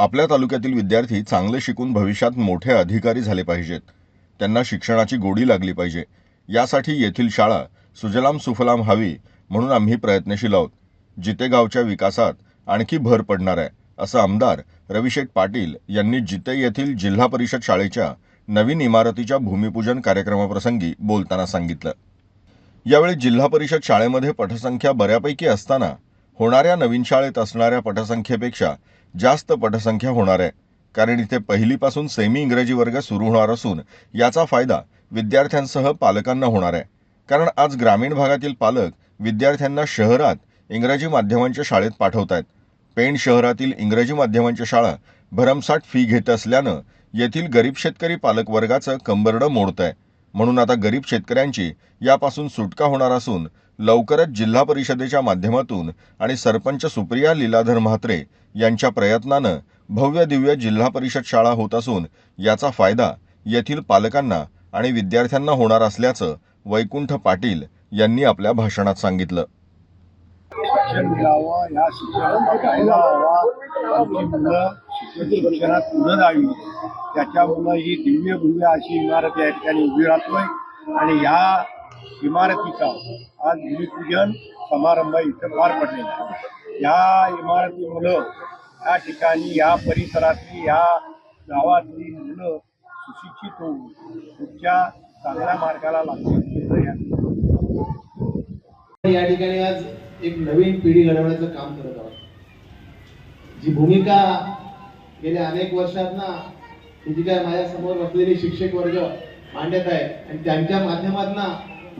आपल्या तालुक्यातील विद्यार्थी चांगले शिकून भविष्यात मोठे अधिकारी झाले पाहिजेत. त्यांना शिक्षणाची गोडी लागली पाहिजे. यासाठी येथील शाळा सुजलाम सुफलाम हवी म्हणून आम्ही प्रयत्नशील आहोत. जिते गावच्या विकासात आणखी भर पडणार आहे असं आमदार रविशेठ पाटील यांनी जिते येथील जिल्हा परिषद शाळेच्या नवीन इमारतीच्या भूमिपूजन कार्यक्रमाप्रसंगी बोलताना सांगितलं. यावेळी जिल्हा परिषद शाळेमध्ये पटसंख्या बऱ्यापैकी असताना होणाऱ्या नवीन शाळेत असणाऱ्या पटसंख्येपेक्षा जास्त पटसंख्या होणार आहे. कारण इथे पहिलीपासून सेमी इंग्रजी वर्ग सुरू होणार असून याचा फायदा विद्यार्थ्यांसह पालकांना होणार आहे. कारण आज ग्रामीण भागातील पालक विद्यार्थ्यांना शहरात इंग्रजी माध्यमांच्या शाळेत पाठवत आहेत पेण शहरातील इंग्रजी माध्यमांच्या शाळा भरमसाठ फी घेत असल्यानं येथील गरीब शेतकरी पालक वर्गाचं कंबरडं मोडत आहे म्हणून आता गरीब शेतकऱ्यांची यापासून सुटका होणार असून लवकरच जिल्हा परिषदेच्या माध्यमातून आणि सरपंच सुप्रिया लीलाधर म्हात्रे यांच्या प्रयत्नानं भव्य दिव्य जिल्हा परिषद शाळा होत असून याचा फायदा येथील पालकांना आणि विद्यार्थ्यांना होणार असल्याचं वैकुंठ पाटील यांनी आपल्या भाषणात सांगितलं. शिक्षण मिळावं या शिक्षणाचा फायदा व्हावा मुलं शिक्षणात पुढं जावी त्याच्यामुळं ही दिव्य भव्य अशी इमारत या ठिकाणी उभी राहतोय. आणि या इमारतीचा आज भूमिपूजन समारंभ इथं पार पडलेला आहे. या इमारतीमुळं या ठिकाणी या परिसरातली या गावातली मुलं सुशिक्षित होऊन पुढच्या चांगल्या मार्गाला लागतील या या ठिकाणी आज एक नवीन पिढी घडवण्याचं काम करत आहोत. जी भूमिका गेल्या अनेक वर्षात ना ही जी काय माझ्यासमोर बसलेली शिक्षक वर्ग मांडत आहे आणि त्यांच्या माध्यमातून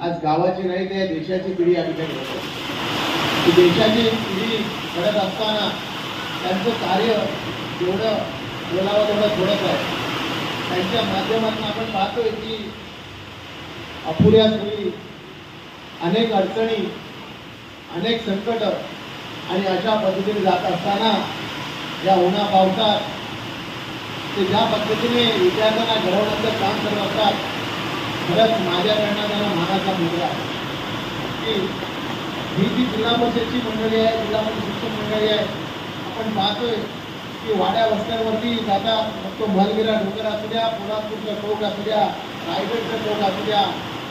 आज गावाची नाही तर देशाची पिढी या ठिकाणी देशाची पिढी घडत असताना त्यांचं कार्य जेवढं बोलावं तेवढं थोडंच आहे. त्यांच्या माध्यमातून आपण पाहतोय की अपुऱ्या सोयी अनेक अडचणी अनेक संकट आणि अशा पद्धतीने जात असताना या उन्हा पावसात ते ज्या पद्धतीने विद्यार्थ्यांना घडवण्याचं काम करत असतात खरंच माझ्याकडनं त्यांना मानाचा मुद्दा आहे. की ही जी जिल्हा परिषदची मंडळी आहे जिल्हा परिषद शिक्षण मंडळी आहे आपण पाहतोय की वाड्या वस्त्यांवरती जातात मग तो मलगिरा डोंगर असू द्या कोल्हापूरचा टोक असू द्या रायगडचा टोक असू द्या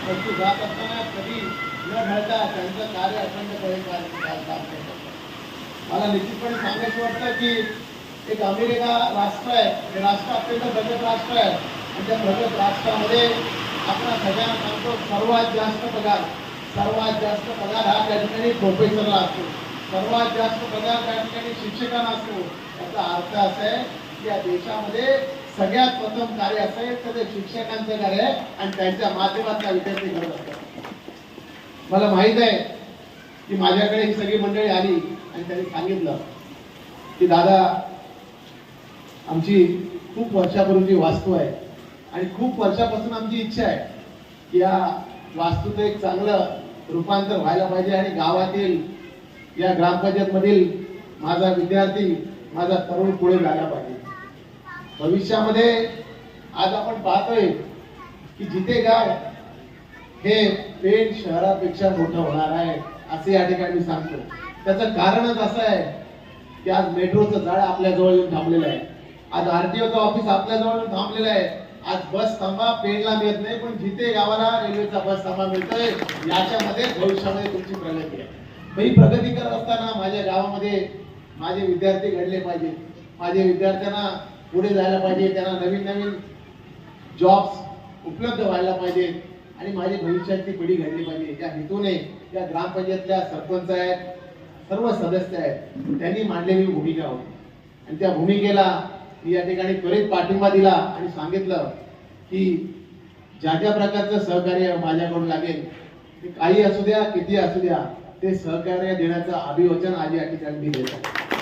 परंतु जात असताना कधी न ढळता त्यांचं कार्य अखंडपणे काम करतात मला निश्चितपणे सांगायचं वाटतं की एक अमेरिका राष्ट्र आहे हे राष्ट्र अत्यंत प्रगत राष्ट्र आहे. आणि त्या प्रगत राष्ट्रामध्ये आपण सगळ्यांना सांगतो सर्वात जास्त पगार सर्वात जास्त पगार हा त्या ठिकाणी प्रोफेसरला असतो. सर्वात जास्त पगार त्या ठिकाणी शिक्षकांना असतो. याचा अर्थ असा आहे की या देशामध्ये सगळ्यात प्रथम कार्य असेल तर ते शिक्षकांचं कार्य आहे आणि त्यांच्या माध्यमातून विद्यार्थी घडत असतात. मला माहीत आहे की माझ्याकडे ही सगळी मंडळी आली आणि त्यांनी सांगितलं की दादा आमची खूप वर्षापूर्वीची वास्तू आहे आणि खूप वर्षापासून आमची इच्छा आहे की या वास्तूचं एक चांगलं रूपांतर व्हायला पाहिजे आणि गावातील या ग्रामपंचायतमधील माझा विद्यार्थी माझा तरुण पुढे जायला पाहिजे. भविष्यामध्ये आज आपण पाहतोय की जिथे गाव हे पेण शहरापेक्षा मोठं होणार आहे असे या ठिकाणी मी सांगतो. त्याचं कारणच असं आहे की आज मेट्रोचं जाळ आपल्या जवळ येऊन थांबलेलं आहे. आज आरटीओचं ऑफिस आपल्या जवळ येऊन थांबलेलं आहे. आज बस थांबा पेणला मिळत नाही पण जिथे गावाला रेल्वेचा बस थांबा मिळतोय याच्यामध्ये भविष्यामध्ये तुमची प्रगती आहे. मग ही प्रगती करत असताना माझ्या गावामध्ये माझे विद्यार्थी घडले पाहिजे माझे विद्यार्थ्यांना पुढे जायला पाहिजे त्यांना नवीन नवीन जॉब्स उपलब्ध व्हायला पाहिजेत. आणि माझी भविष्याची पिढी घडली पाहिजे. या हेतूने या ग्रामपंचायतल्या सरपंच आहेत सर्व सदस्य आहेत त्यांनी मांडलेली भूमिका होती. आणि त्या भूमिकेला मी या ठिकाणी त्वरित पाठिंबा दिला आणि सांगितलं की ज्या ज्या प्रकारचं सहकार्य माझ्याकडून लागेल ते काही असू द्या किती असू द्या ते सहकार्य देण्याचं अभिवचन आज या ठिकाणी मी देतो.